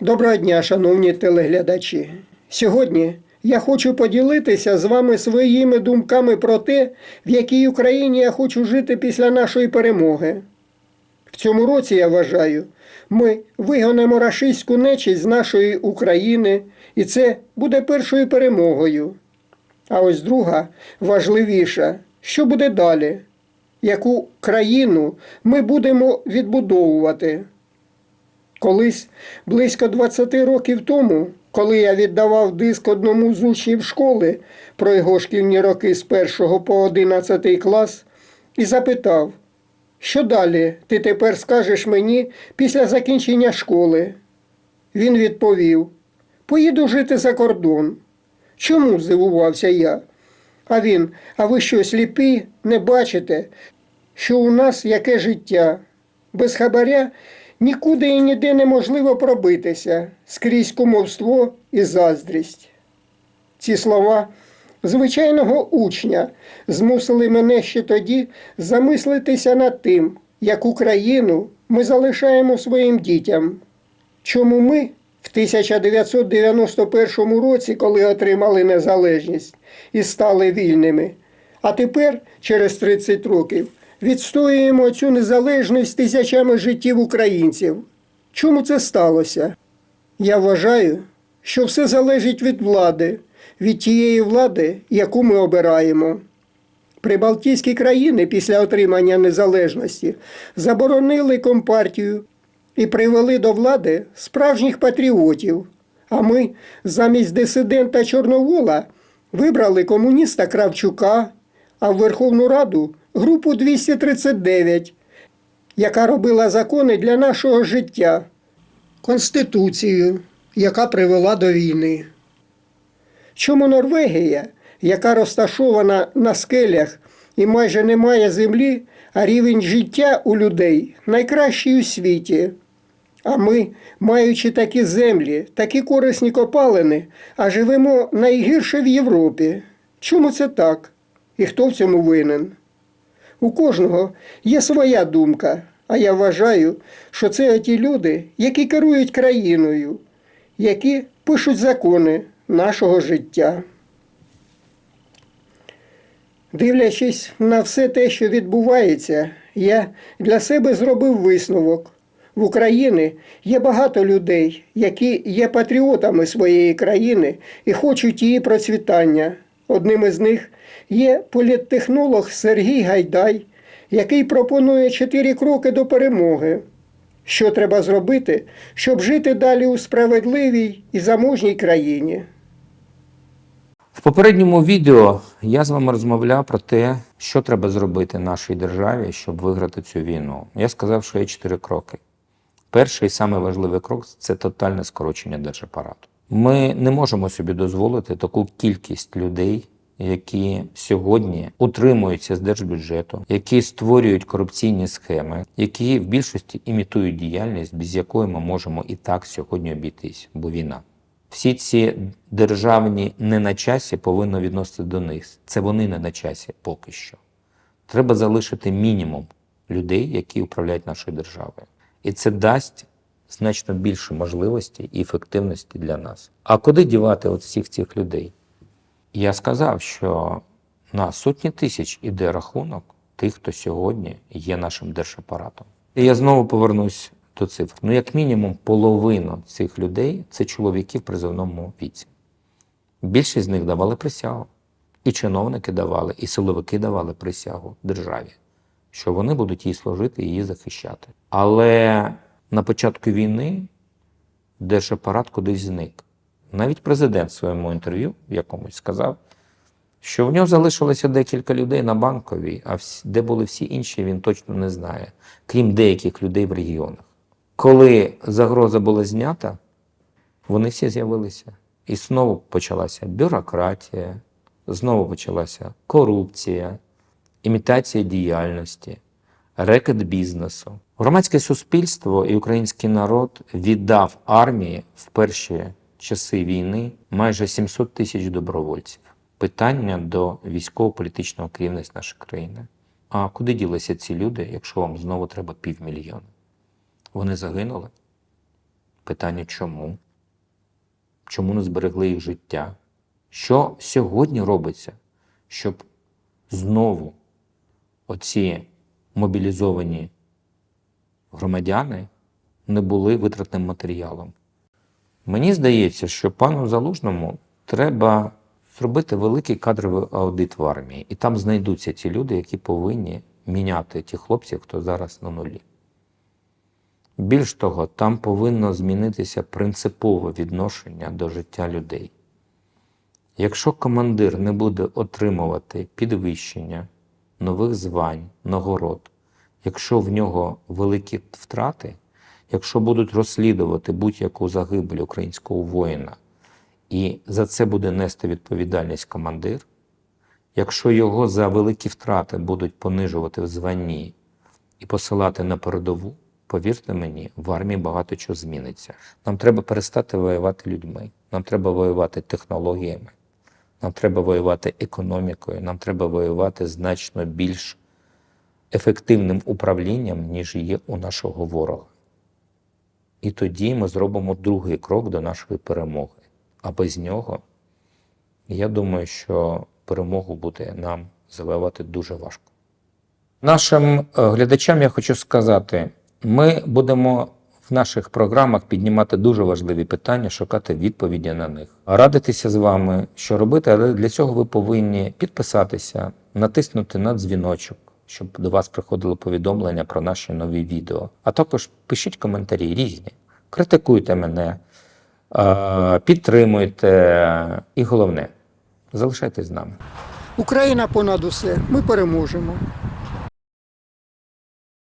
Доброго дня, шановні телеглядачі. Сьогодні я хочу поділитися з вами своїми думками про те, в якій Україні я хочу жити після нашої перемоги. В цьому році, я вважаю, ми вигонимо рашистську нечість з нашої України, і це буде першою перемогою. А ось друга, важливіша, що буде далі? Яку країну ми будемо відбудовувати? Колись близько 20 років тому, коли я віддавав диск одному з учнів школи про його шкільні роки з 1 по 11 клас, і запитав, що далі ти тепер скажеш мені після закінчення школи? Він відповів: Поїду жити за кордон. Чому? здивувався я. А він, а ви що, сліпі, не бачите, що у нас яке життя? Без хабаря нікуди і ніде неможливо пробитися, скрізь кумовство і заздрість. Ці слова звичайного учня змусили мене ще тоді замислитися над тим, яку країну ми залишаємо своїм дітям. Чому ми в 1991 році, коли отримали незалежність і стали вільними, а тепер, через 30 років, відстоюємо цю незалежність тисячами життів українців. Чому це сталося? Я вважаю, що все залежить від влади, від тієї влади, яку ми обираємо. Прибалтійські країни після отримання незалежності заборонили компартію і привели до влади справжніх патріотів. А ми замість дисидента Чорновола вибрали комуніста Кравчука, а в Верховну Раду групу 239, яка робила закони для нашого життя, Конституцію, яка привела до війни. Чому Норвегія, яка розташована на скелях і майже не має землі, а рівень життя у людей найкращий у світі? А ми, маючи такі землі, такі корисні копалини, а живемо найгірше в Європі. Чому це так? І хто в цьому винен? У кожного є своя думка, а я вважаю, що це ті люди, які керують країною, які пишуть закони нашого життя. Дивлячись на все те, що відбувається, я для себе зробив висновок. В Україні є багато людей, які є патріотами своєї країни і хочуть її процвітання. Одним із них є політтехнолог Сергій Гайдай, який пропонує чотири кроки до перемоги. Що треба зробити, щоб жити далі у справедливій і заможній країні? В попередньому відео я з вами розмовляв про те, що треба зробити нашій державі, щоб виграти цю війну. Я сказав, що є чотири кроки. Перший і самий важливий крок це тотальне скорочення держапарату. Ми не можемо собі дозволити таку кількість людей, які сьогодні утримуються з держбюджету, які створюють корупційні схеми, які в більшості імітують діяльність, без якої ми можемо і так сьогодні обійтись, бо війна. Всі ці державні не на часі повинно відносити до них. Це вони не на часі поки що. Треба залишити мінімум людей, які управляють нашою державою. І це дасть значно більше можливостей і ефективності для нас. А куди дівати от всіх цих людей? Я сказав, що на сотні тисяч іде рахунок тих, хто сьогодні є нашим держапаратом. І я знову повернусь до цифр. Ну, як мінімум, половина цих людей це чоловіки в призовному віці. Більшість з них давали присягу. І чиновники давали, і силовики давали присягу державі, що вони будуть їй служити і її захищати. Але на початку війни держапарат кудись зник. Навіть президент в своєму інтерв'ю якомусь сказав, що в нього залишилося декілька людей на банковій, а де були всі інші, він точно не знає, крім деяких людей в регіонах. Коли загроза була знята, вони всі з'явилися. І знову почалася бюрократія, знову почалася корупція, імітація діяльності, рекет бізнесу. Громадське суспільство і український народ віддав армії в перші часи війни майже 700 тисяч добровольців. Питання до військово-політичного керівництва нашої країни. А куди ділися ці люди, якщо вам знову треба півмільйона? Вони загинули. Питання чому? Чому не зберегли їх життя? Що сьогодні робиться, щоб знову оці мобілізовані громадяни не були витратним матеріалом? Мені здається, що пану Залужному треба зробити великий кадровий аудит в армії, і там знайдуться ті люди, які повинні міняти тих хлопців, хто зараз на нулі. Більш того, там повинно змінитися принципове відношення до життя людей. Якщо командир не буде отримувати підвищення, нових звань, нагород, якщо в нього великі втрати, якщо будуть розслідувати будь-яку загибель українського воїна, і за це буде нести відповідальність командир, якщо його за великі втрати будуть понижувати в званні і посилати на передову, повірте мені, в армії багато чого зміниться. Нам треба перестати воювати людьми, нам треба воювати технологіями, нам треба воювати економікою, нам треба воювати значно більш ефективним управлінням, ніж є у нашого ворога. І тоді ми зробимо другий крок до нашої перемоги. А без нього, я думаю, що перемогу буде нам завоювати дуже важко. Нашим е, глядачам я хочу сказати: ми будемо в наших програмах піднімати дуже важливі питання, шукати відповіді на них, радитися з вами, що робити, але для цього ви повинні підписатися, натиснути на дзвіночок, щоб до вас приходило повідомлення про наші нові відео. А також пишіть коментарі різні, критикуйте мене, підтримуйте і головне, залишайтесь з нами. Україна понад усе. Ми переможемо.